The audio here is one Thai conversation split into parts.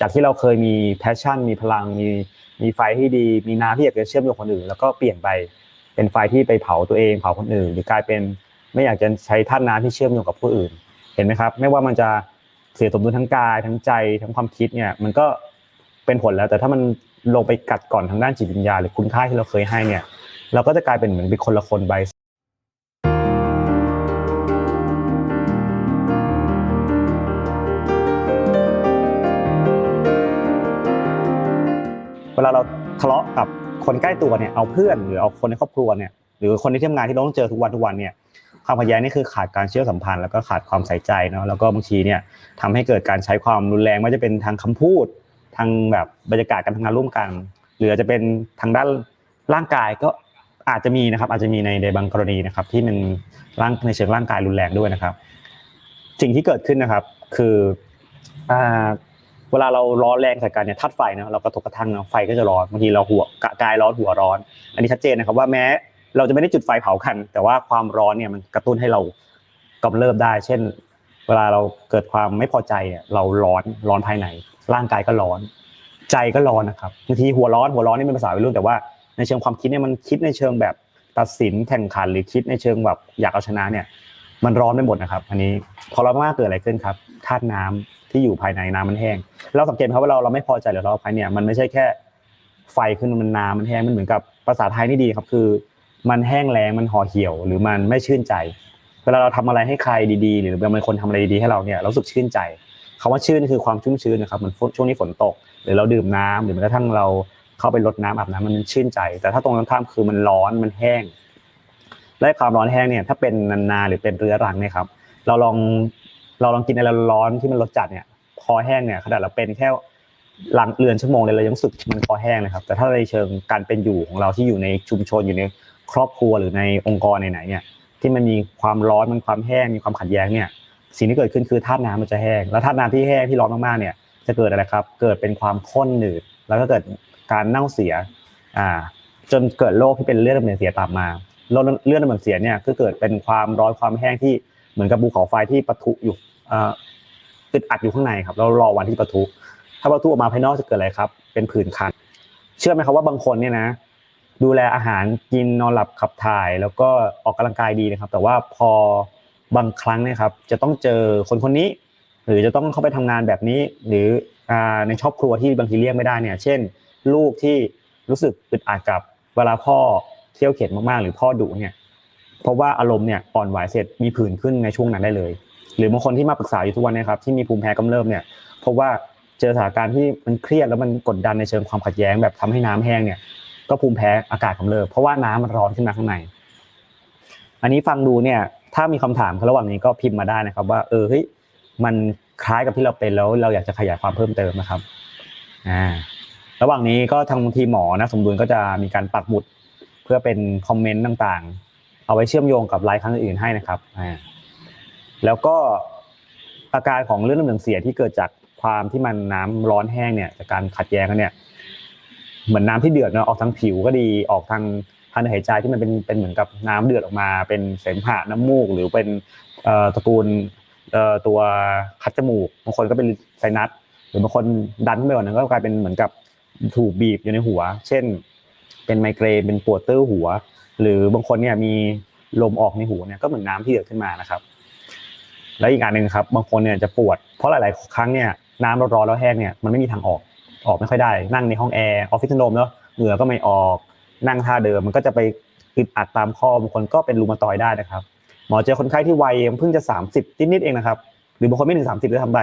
จากที่เราเคยมีแพชชั่น มีพลัง มีมีไฟที่ดี มีน้ำที่อยากจะเชื่อมโยงคนอื่น แล้วก็เปลี่ยนไปเป็นไฟที่ไปเผาตัวเองเผาคนอื่น หรือกลายเป็นไม่อยากจะใช้ท่านน้ำที่เชื่อมโยงกับผู้อื่น เห็นไหมครับ ไม่ว่ามันจะเสียสมดุลทั้งกายทั้งใจทั้งความคิดเนี่ยมันก็เป็นผลแล้วแต่ถ้ามันลงไปกัดก่อนทางด้านจิตวิญญาณหรือคุณค่าที่เราเคยให้เนี่ย เราก็จะกลายเป็นเหมือนเป็นคนละคนไป ลาเราทะเลาะกับคนใกล้ตัวเนี่ยเอาเพื่อนหรือเอาคนในครอบครัวเนี่ยหรือคนที่ทำงานที่เราต้องเจอทุกวันทุกวันเนี่ยความขัดแย้งนี่คือขาดการเชื่อสัมพันธ์ แล้วก็ขาดความใส่ใจเนาะแล้วก็บางทีเนี่ยทำให้เกิดการใช้ความรุนแรงไม่ว่าจะเป็นทางคำพูด ทางแบบบรรยากาศการทำงานร่วมกัน หรืออาจจะเป็นทางด้านร่างกายก็อาจจะมีนะครับอาจจะมีในในบางกรณีนะครับ ที่มันร่างในเชิงร่างกายรุนแรงด้วยนะครับ สิ่งที่เกิดขึ้นนะครับ คืออ่า เวลาเราร้อนแรงใส่กันเนี่ยธาตุไฟเนาะเรากระทบกระทั่งเนาะไฟก็จะร้อนบางทีเราหัวกายร้อนหัวร้อน อันนี้ชัดเจนนะครับว่าแม้เราจะไม่ได้จุดไฟเผากัน แต่ว่าความร้อนเนี่ยมันกระตุ้นให้เรากำเริบได้ เช่น เวลาเราเกิดความไม่พอใจเนี่ยเราร้อนร้อนภายใน ร่างกายก็ร้อน ใจก็ร้อนนะครับบางทีหัวร้อนหัวร้อนนี่เป็นภาษาวัยรุ่นแต่ว่าในเชิงความคิดเนี่ยมันคิดในเชิงแบบตัดสินแข่งขันหรือคิดในเชิงแบบอยากเอาชนะเนี่ย มันร้อนไปหมดนะครับ อันนี้พอร้อนมากเกิดอะไรขึ้นครับธาตุน้ำ ที่อยู่ภายในน้ำมันแห้ง เราสังเกตไหมครับว่าเราเราไม่พอใจหรือเราภายเนี่ยมันไม่ใช่แค่ไฟขึ้นมันน้ำมันแห้งมันเหมือนกับภาษาไทยนี่ดีครับคือ มันแห้งแล้งมันห่อเหี่ยว หรือมันไม่ชื่นใจเวลาเราทำอะไรให้ใครดีๆ หรือเวลาเป็นคนทำอะไรดีๆให้เราเนี่ยเราสึกชื่นใจคำว่าชื่นคือความชุ่มชื้นนะครับเหมือนช่วงนี้ฝนตก หรือเราดื่มน้ำหรือแม้กระทั่งเราเข้าไปรดน้ำอาบน้ำมันชื่นใจ แต่ถ้าตรงกันข้ามคือมันร้อนมันแห้งและความร้อนแห้งเนี่ยถ้าเป็นนานๆหรือเป็นเรื้อรังเนี่ยครับเราลอง เราลองกินอะไรร้อนที่มันรสจัดเนี่ยคอแห้งเนี่ยขนาดเราเป็นแค่หลังเรือนชั่วโมงเลยเรายังสึกมันคอแห้งเลยครับ แต่ถ้าในเชิงการเป็นอยู่ของเราที่อยู่ในชุมชนอยู่ในครอบครัวหรือในองค์กรไหนๆเนี่ยที่มันมีความร้อนมันความแห้งมีความขัดแย้งเนี่ยสิ่งที่เกิดขึ้นคือธาตุน้ำมันจะแห้งแล้วธาตุน้ำที่แห้งที่ร้อนมากๆเนี่ยจะเกิดอะไรครับ เกิดเป็นความข้นหนืด แล้วก็เกิดการเน่าเสียอ่าจนเกิดโรคที่เป็นเลือดดำเนินเสียตามมาเลือดดำเนินเสียเนี่ยคือเกิดเป็นความร้อนความแห้งที่เหมือนกับภูเขาไฟที่ปะทุอยู่ อึดอัดอยู่ข้างในครับแล้วรอวันที่ประทุถ้าประทุออกมาภายนอกจะเกิดอะไรครับ เป็นผื่นคัน เชื่อไหมครับว่าบางคนเนี่ยนะ ดูแลอาหารกินนอนหลับขับถ่าย แล้วก็ออกกำลังกายดีนะครับ แต่ว่าพอบางครั้งเนี่ยครับ จะต้องเจอคนคนนี้ หรือจะต้องเข้าไปทำงานแบบนี้ หรือในครอบครัวที่บางทีเลี่ยงไม่ได้เนี่ย เช่น ลูกที่รู้สึกอึดอัดกับเวลาพ่อเที่ยวเข็ดมากๆ หรือพ่อดุเนี่ยเพราะว่าอารมณ์เนี่ยอ่อนไหวเสร็จมีผื่นขึ้นในช่วงนั้นได้เลย หรือบางคนที่มาปรึกษาอยู่ทุกวันนี้ครับที่มีภูมิแพ้กำเริบเนี่ยเพราะว่าเจอสถานการณ์ที่มันเครียดแล้วมันกดดันในเชิงความขัดแย้งแบบทำให้น้ำแห้งเนี่ย ก็ภูมิแพ้อากาศกำเริบเพราะว่าน้ำมันร้อนขึ้นมาข้างใน อันนี้ฟังดูเนี่ยถ้ามีคำถามระหว่างนี้ก็พิมพ์มาได้นะครับ ว่า เออเฮ้ยมันคล้ายกับที่เราเป็นแล้วเราอยากจะขยายความเพิ่มเติมนะครับอ่าระหว่างนี้ก็ทางทีหมอนะสมดุลก็จะมีการปักหมุดเพื่อเป็นคอมเมนต์ต่างๆ เอาไว้เชื่อมโยงกับไลฟ์ครั้งอื่นๆให้นะครับอ่า แล้วก็อาการของเลือดน้ำเหลืองเสียที่เกิดจากความที่มันน้ำร้อนแห้งเนี่ยจากการขัดแย้งกันเนี่ยเหมือนน้ำที่เดือดเนาะออกทางผิวก็ดีออกทางทางหายใจที่มันเป็นเป็นเหมือนกับน้ำเดือดออกมา เป็นเสมหะน้ำมูก หรือเป็นตระกูลตัวคัดจมูกบางคนก็เป็นไซนัสหรือบางคนดันไปกว่านั้นก็กลายเป็นเหมือนกับถูกบีบอยู่ในหัว เช่น เป็นไมเกรนเป็นปวดเตื้อหัว หรือบางคนเนี่ยมีลมออกในหูเนี่ยก็เหมือนน้าที่เดือดขึ้นมานะครับ แล้วอีกอันหนึ่งครับบางคนเนี่ยจะปวดเพราะหลาย ๆ ครั้งเนี่ยน้ำร้อนๆแล้วแห้งเนี่ยมันไม่มีทางออกออกไม่ค่อยได้ นั่งในห้องแอร์ออฟฟิศซินโดรมเนาะเหงื่อก็ไม่ออกนั่งท่าเดิมมันก็จะไปอึดอัดตามข้อบางคนก็เป็นรูมาตอยได้นะครับหมอเจอคนไข้ที่วัยเพิ่งจะ 30นิดๆเองนะครับหรือบางคนไม่ถึง 30เลยทำไป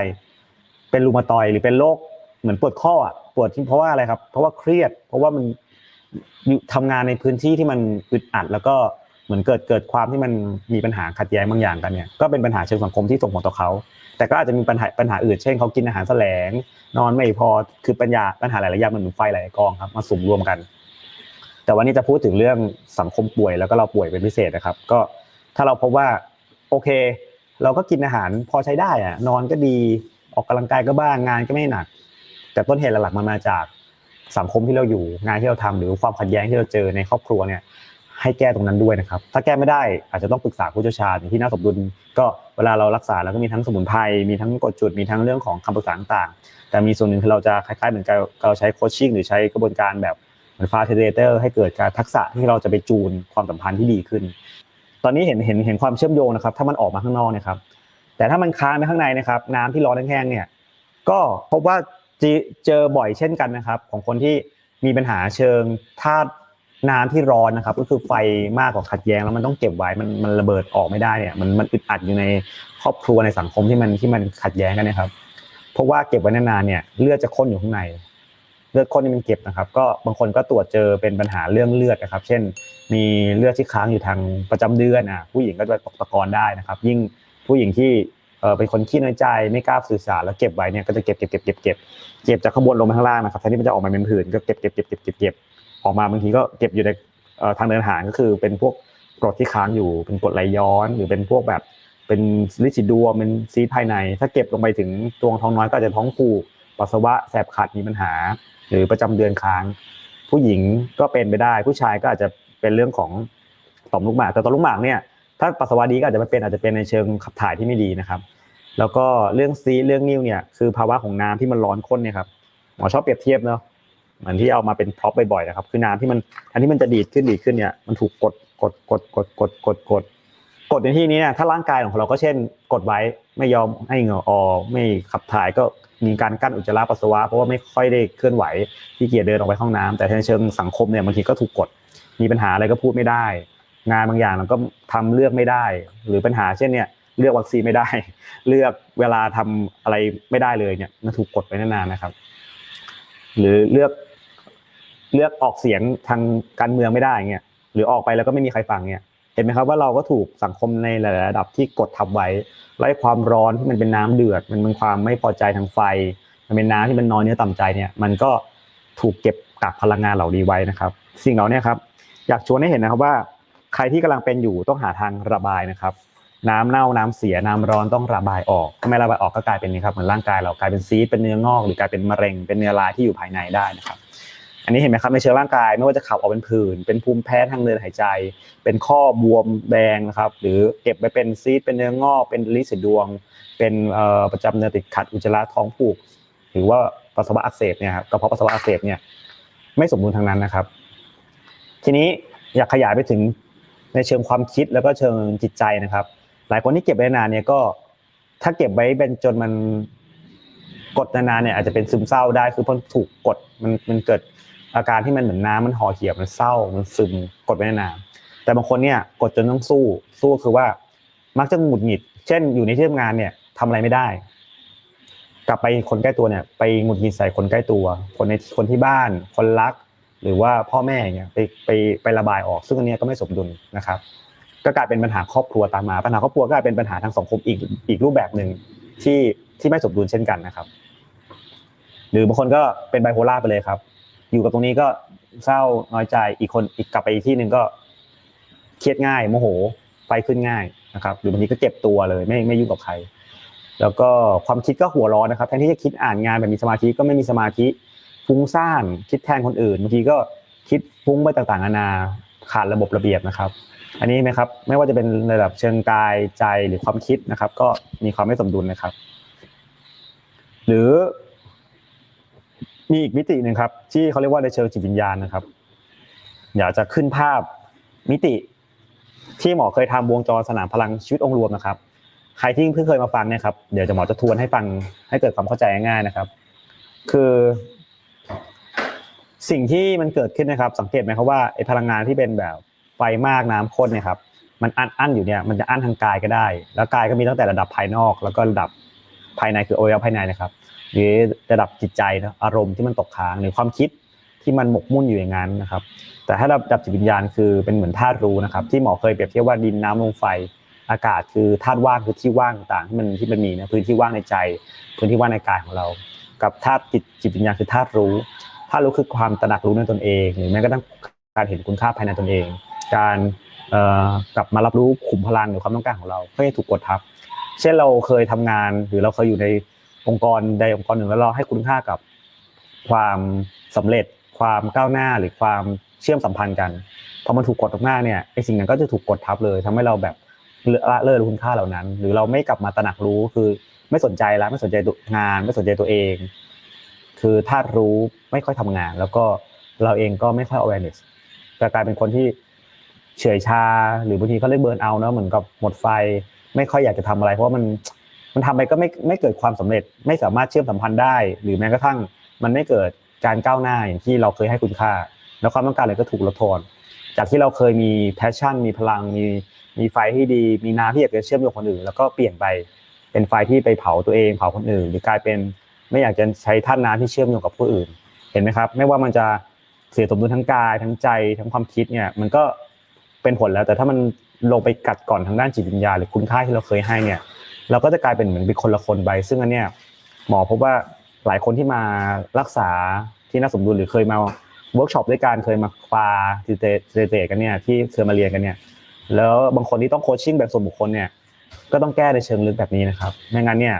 เป็นรูมาตอยหรือเป็นโรคเหมือนปวดข้ออะปวดเพราะว่าอะไรครับ เพราะว่าเครียด เพราะว่ามันทำงานในพื้นที่ที่มันอึดอัดแล้วก็ เหมือนเกิดเกิดความที่มันมีปัญหาขัดแย้งบางอย่างกันเนี่ยก็เป็นปัญหาเชิงสังคมที่ส่งผลต่อเขาแต่ก็อาจจะมีปัญหาปัญหาอื่นเช่นเขากินอาหารแสลง นอนไม่พอคือปัญญาปัญหาหลายๆอย่างมันเหมือนไฟหลายกองครับมาสุมรวมกัน แต่วันนี้จะพูดถึงเรื่องสังคมป่วยแล้วก็เราป่วยเป็นพิเศษนะครับ ก็ถ้าเราพบว่าโอเค เราก็กินอาหารพอใช้ได้อะนอนก็ดีออกกำลังกายก็บ้างงานก็ไม่หนัก แต่ต้นเหตุหลักๆมันมาจากสังคมที่เราอยู่งานที่เราทำหรือความขัดแย้งที่เราเจอในครอบครัวเนี่ย ให้แก้ตรงนั้นด้วยนะครับ ถ้าแก้ไม่ได้อาจจะต้องปรึกษาผู้เชี่ยวชาญที่น่าสมดุลก็เวลาเรารักษาแล้วก็มีทั้งสมุนไพรมีทั้งกดจุดมีทั้งเรื่องของคำปรึกษาต่างๆ แต่มีส่วนหนึ่งคือเราจะคล้ายๆเหมือนกับเราใช้โคชชิ่งหรือใช้กระบวนการแบบเหมือนฟาเทเตอร์ให้เกิดการทักษะที่เราจะไปจูนความสัมพันธ์ที่ดีขึ้น ตอนนี้เห็นเห็นเห็นความเชื่อมโยงนะครับ ถ้ามันออกมาข้างนอกเนะครับ แต่ถ้ามันค้างในข้างในนะครับ น้ำที่ร้อนแห้งๆเนี่ยก็พบว่าเจเจอบ่อยเช่นกันนะครับ ของคนที่มีปัญหาเชิงธาตุ น้ำที่ร้อนนะครับก็คือไฟมากกว่าขัดแย้งแล้วมันต้องเก็บไว้มันมันระเบิดออกไม่ได้เนี่ยมันมันอึดอัดอยู่ในครอบครัวในสังคมที่มันที่มันขัดแย้งกันนะครับ เพราะว่าเก็บไว้นานๆเนี่ยเลือดจะข้นอยู่ข้างใน เลือดข้นนี่มันเก็บนะครับ ก็บางคนก็ตรวจเจอเป็นปัญหาเรื่องเลือดนะครับ เช่น มีเลือดที่ค้างอยู่ทางประจำเดือนอะผู้หญิงก็จะตกตะกอนได้นะครับ ยิ่งผู้หญิงที่เป็นคนขี้น้อยใจไม่กล้าสื่อสารแล้วเก็บไว้เนี่ยก็จะเก็บเก็บเก็บเก็บเก็บเก็บจากข้างบนลงมาข้างล่างนะครับแทนที่มันจะออกมาเป็นผื่นก็เก็บเก็บเก็บเก็บเก็บเก็บ ออกมาบางทีก็เก็บอยู่ในทางเดินอาหารก็คือเป็นพวกกรดที่ค้างอยู่เป็นกรดไหลย้อน หรือเป็นพวกแบบเป็นลิซิดัวเป็นซีดภายใน ถ้าเก็บลงไปถึงตวงท้องน้อยก็อาจจะท้องผูกปัสสาวะแสบขัดมีปัญหา หรือประจำเดือนค้าง ผู้หญิงก็เป็นไปได้ ผู้ชายก็อาจจะเป็นเรื่องของต่อมลูกหมากแต่ต่อมลูกหมากเนี่ยถ้าปัสสาวะดีก็อาจจะไม่เป็นอาจจะเป็นในเชิงขับถ่ายที่ไม่ดีนะครับ แล้วก็เรื่องซีเรื่องนิ่วเนี่ยคือภาวะของน้ำที่มันร้อนข้นเนี่ยครับหมอชอบเปรียบเทียบเนาะ เหมือนที่เอามาเป็นพร็อพบ่อยๆนะครับ คือน้ำที่มันอันที่มันจะดีดขึ้นดีดขึ้นเนี่ยมันถูกกดกดกดกดกดกดกดกดในที่นี้เนี่ยถ้าร่างกายของเราก็เช่น กดไว้ไม่ยอมให้เหงื่อออกไม่ขับถ่ายก็มีการกั้นอุจจาระปัสสาวะเพราะว่าไม่ค่อยได้เคลื่อนไหวที่เกียจเดินออกไปห้องน้ำแต่ในเชิงสังคมเนี่ยบางทีก็ถูกกด มีปัญหาอะไรก็พูดไม่ได้ งานบางอย่างเราก็ทำเลือกไม่ได้ หรือปัญหาเช่นเนี่ยเลือกวัคซีนไม่ได้ เลือกเวลาทำอะไรไม่ได้เลยเนี่ยมันถูกกดไว้นานๆนะครับ หรือเลือก เลือกออกเสียงทางการเมืองไม่ได้เงี้ยหรือออกไปแล้วก็ไม่มีใครฟังเนี่ยเห็นไหมครับว่าเราก็ถูกสังคมในหลายๆระดับที่กดทับไว้ไล่ความร้อนที่มันเป็นน้ำเดือด มันเป็นความไม่พอใจทางไฟ มันเป็นน้ำที่มันน้อยเนื้อต่ำใจเนี่ยมันก็ถูกเก็บกักพลังงานเหล่านี้ไว้นะครับ สิ่งเหล่านี้ครับอยากชวนให้เห็นนะครับว่า ใครที่กำลังเป็นอยู่ต้องหาทางระบายนะครับ น้ำเน่าน้ำเสียน้ำร้อนต้องระบายออกถ้าไม่ระบายออกก็กลายเป็นนี่ครับเหมือนร่างกายเรากลายเป็นซีดเป็นเนื้องอก หรือกลายเป็นมะเร็งเป็นเนื้อร้ายที่อยู่ภายในได้นะครับ อันนี้เห็นไหมครับในเชิงร่างกายไม่ว่าจะขับออกเป็นผื่นเป็นภูมิแพ้ทางเดินหายใจ เป็นข้อบวมแดงนะครับหรือเก็บไปเป็นซีดเป็นเนื้องอกเป็นลิสีดวง เป็นประจำเนื้อติดขัดอุจจาระท้องผูก หรือว่าปัสสาวะอักเสบเนี่ยครับกระเพาะปัสสาวะอักเสบเนี่ยไม่สมบูรณ์ทางนั้นนะครับ ทีนี้อยากขยายไปถึงในเชิงความคิดแล้วก็เชิงจิตใจนะครับ หลายคนที่เก็บไว้นานเนี่ยก็ถ้าเก็บไว้เป็นจนมันกดนานๆเนี่ยอาจจะเป็นซึมเศร้าได้คือเพราะถูกกดมันมันเกิด อาการที่มันเหมือนน้ำมันห่อเหี่ยวมันเศร้ามันซึมกดไว้นานๆแต่บางคนเนี่ยกดจนต้องสู้สู้คือว่า มักจะหงุดหงิด เช่น อยู่ในที่ทำงานเนี่ยทำอะไรไม่ได้ กลับไปคนใกล้ตัวเนี่ย ไปหงุดหงิดใส่คนใกล้ตัว คนในคนที่บ้าน คนรัก หรือว่าพ่อแม่เนี่ยไปไปไประบายออก ซึ่งอันนี้ก็ไม่สมดุลนะครับ ก็กลายเป็นปัญหาครอบครัวตามมาปัญหาครอบครัวก็กลายเป็นปัญหาทางสังคมอีกอีกรูปแบบหนึ่งที่ที่ไม่สมดุลเช่นกันนะครับ หรือบางคนก็เป็นไบโพล่าไปเลยครับ อยู่กับตรงนี้ก็เศร้าน้อยใจอีกคนอีกกลับไปอีกที่หนึ่งก็เครียดง่ายโมโหไฟขึ้นง่ายนะครับหรือบางทีก็เก็บตัวเลยไม่ไม่ยุ่งกับใคร แล้วก็ความคิดก็หัวร้อนนะครับแทนที่จะคิดอ่านงานแบบมีสมาธิก็ไม่มีสมาธิฟุ้งซ่านคิดแทนคนอื่นบางทีก็คิดฟุ้งไปต่างๆนานาขาดระบบระเบียบนะครับ อันนี้ไหมครับไม่ว่าจะเป็นระดับเชิงกายใจหรือความคิดนะครับ ก็มีความไม่สมดุลนะครับ หรือ มีอีกมิติหนึ่งครับ ที่เขาเรียกว่าในเชิงจิตวิญญาณนะครับ อยากจะขึ้นภาพมิติ ที่หมอเคยทำวงจรสนามพลังชีวิตองค์รวมนะครับ ใครที่เพิ่งเคยมาฟังเนี่ยครับเดี๋ยวจะหมอจะทวนให้ฟังให้เกิดความเข้าใจง่ายๆนะครับ คือ สิ่งที่มันเกิดขึ้นนะครับ สังเกตไหมครับว่าไอ้พลังงานที่เป็นแบบไฟมากน้ำข้นเนี่ยครับมันอั้นอั้นอยู่เนี่ยมันจะอั้นทางกายก็ได้ แล้วกายก็มีตั้งแต่ระดับภายนอก แล้วก็ระดับภายในคืออวัยวะภายในนะครับ หรือระดับจิตใจนะอารมณ์ที่มันตกค้างหรือความคิดที่มันหมกมุ่นอยู่อย่างนั้นนะครับ แต่ถ้าระดับจิตวิญญาณคือเป็นเหมือนธาตุรู้นะครับ ที่หมอเคยเปรียบเทียบว่าดินน้ำลมไฟอากาศคือธาตุว่างคือที่ว่างต่างที่มันที่มันมีนะพื้นที่ว่างในใจ พื้นที่ว่างในกายของเรา กับธาตุจิตจิตวิญญาณคือธาตุรู้ธาตุรู้คือความตระหนักรู้ในตนเอง หรือแม้กระทั่งการเห็นคุณค่าภายในตนเอง การเอ่อกลับมารับรู้ขุมพลังหรือความต้องการของเราไม่ให้ถูกกดทับ เช่นเราเคยทำงานหรือเราเคยอยู่ใน องค์กรใดองค์กรหนึ่งแล้วเราให้คุณค่ากับความสำเร็จ ความก้าวหน้าหรือความเชื่อมสัมพันธ์กันพอมันถูกกดมากๆเนี่ยไอ้สิ่งนั้นก็จะถูกกดทับเลยทำให้เราแบบละเลิกคุณค่าเหล่านั้น หรือเราไม่กลับมาตระหนักรู้คือไม่สนใจแล้วไม่สนใจงาน ไม่สนใจตัวเอง คือถ้ารู้ไม่ค่อยทำงาน แล้วก็เราเองก็ไม่ค่อย awareness จะกลายเป็นคนที่เฉยชา หรือบางทีเขาเรียกเบิร์นเอาเนาะเหมือนกับหมดไฟ ไม่ค่อยอยากจะทำอะไร เพราะว่ามัน มันทำไปก็ไม่ไม่เกิดความสำเร็จ ไม่สามารถเชื่อมสัมพันธ์ได้ หรือแม้กระทั่งมันไม่เกิดการก้าวหน้าอย่างที่เราเคยให้คุณค่า แล้วความต้องการเลยก็ถูกลดทอน จากที่เราเคยมีแพชชั่น มีพลัง มีมีไฟที่ดี มีน้ำที่อยากจะเชื่อมโยงคนอื่น แล้วก็เปลี่ยนไปเป็นไฟที่ไปเผาตัวเองเผาคนอื่น หรือกลายเป็นไม่อยากจะใช้ท่านน้ำที่เชื่อมโยงกับผู้อื่น เห็นไหมครับ ไม่ว่ามันจะเสียสมดุลทั้งกายทั้งใจทั้งความคิดเนี่ยมันก็เป็นผลแล้วแต่ถ้ามันลงไปกัดก่อนทางด้านจิตวิญญาณหรือคุณค่าที่เราเคยให้เนี่ย เราก็จะกลายเป็นเหมือนเป็นคนละคนไปซึ่งอันเนี้ยหมอพบว่าหลายคนที่มารักษาที่น่าสมดุลหรือเคยมาเวิร์กช็อปด้วยกันเคยมาคลาทีเตเตกันเนี่ยที่เคยมาเรียนกันเนี่ยแล้วบางคนที่ต้องโคชชิ่งแบบส่วนบุคคลเนี่ยก็ต้องแก้ในเชิงลึกแบบนี้นะครับไม่งั้นเนี่ย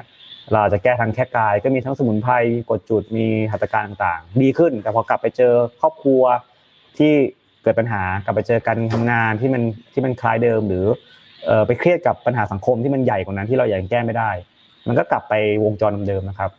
เราจะแก้ทางแค่กาย ก็มีทั้งสมุนไพรกดจุดมีหัตถการต่างๆ ดีขึ้น แต่พอกลับไปเจอครอบครัวที่เกิดปัญหากลับไปเจอการทำงานที่มันที่มันคล้ายเดิมหรือ ไปเครียดกับปัญหาสังคมที่มันใหญ่กว่านั้นที่เรายังแก้ไม่ได้ มันก็กลับไปวงจรเดิมนะครับ